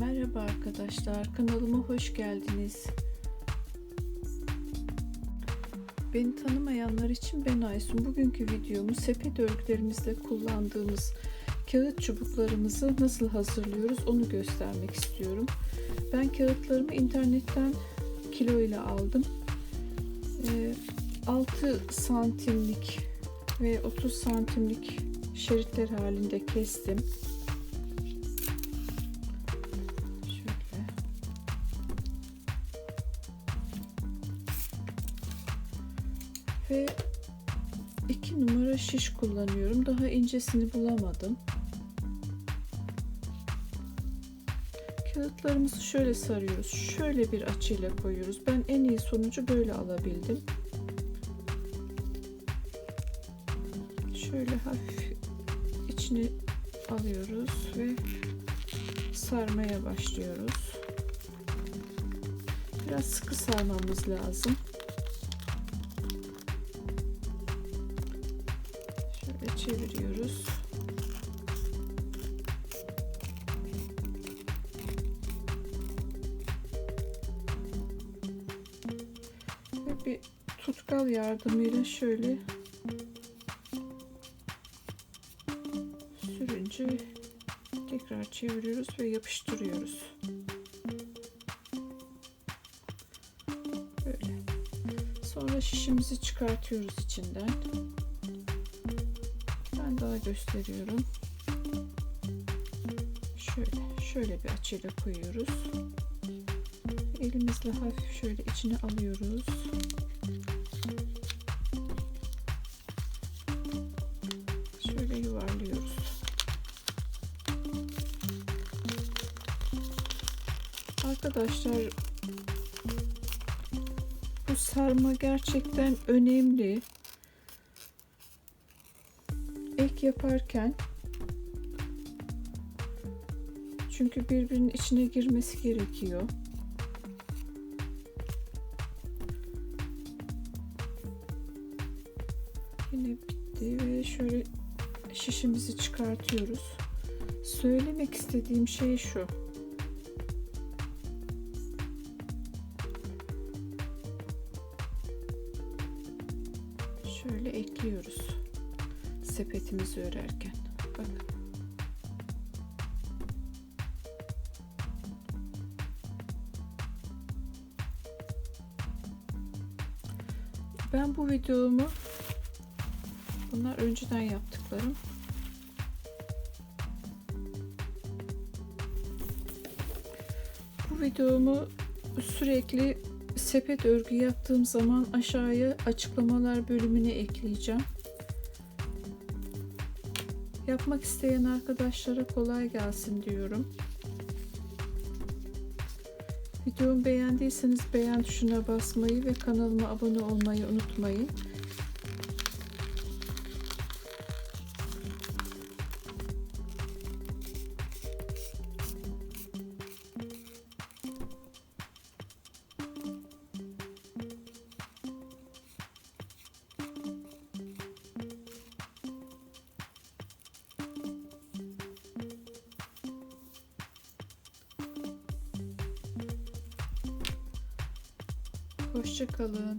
Merhaba arkadaşlar, kanalıma hoş geldiniz. Beni tanımayanlar için ben Aysun. Bugünkü videomu sepet örgülerimizde kullandığımız kağıt çubuklarımızı nasıl hazırlıyoruz onu göstermek istiyorum. Ben kağıtlarımı internetten kilo ile aldım. 6 santimlik ve 30 santimlik şeritler halinde kestim. Ve 2 numara şiş kullanıyorum. Daha incesini bulamadım. Kağıtlarımızı şöyle sarıyoruz. Şöyle bir açıyla koyuyoruz. Ben en iyi sonucu böyle alabildim. Şöyle hafif içini alıyoruz ve sarmaya başlıyoruz. Biraz sıkı sarmamız lazım. Çeviriyoruz. Ve bir tutkal yardımıyla şöyle sürünce tekrar çeviriyoruz ve yapıştırıyoruz. Böyle. Sonra şişimizi çıkartıyoruz içinden. Daha gösteriyorum. Şöyle, şöyle bir açıyla koyuyoruz. Elimizle hafif şöyle içine alıyoruz. Şöyle yuvarlıyoruz. Arkadaşlar bu sarma gerçekten önemli. Ek yaparken çünkü birbirinin içine girmesi gerekiyor. Yine bitti ve şöyle şişimizi çıkartıyoruz. Söylemek istediğim şey şu. Şöyle ekliyoruz. Sepetimizi örerken. Bakın. Ben bu videomu bunlar önceden yaptıklarım. Bu videomu sürekli sepet örgü yaptığım zaman aşağıya açıklamalar bölümüne ekleyeceğim. Yapmak isteyen arkadaşlara kolay gelsin diyorum. Videomu beğendiyseniz beğen tuşuna basmayı ve kanalıma abone olmayı unutmayın. Hoşça kalın.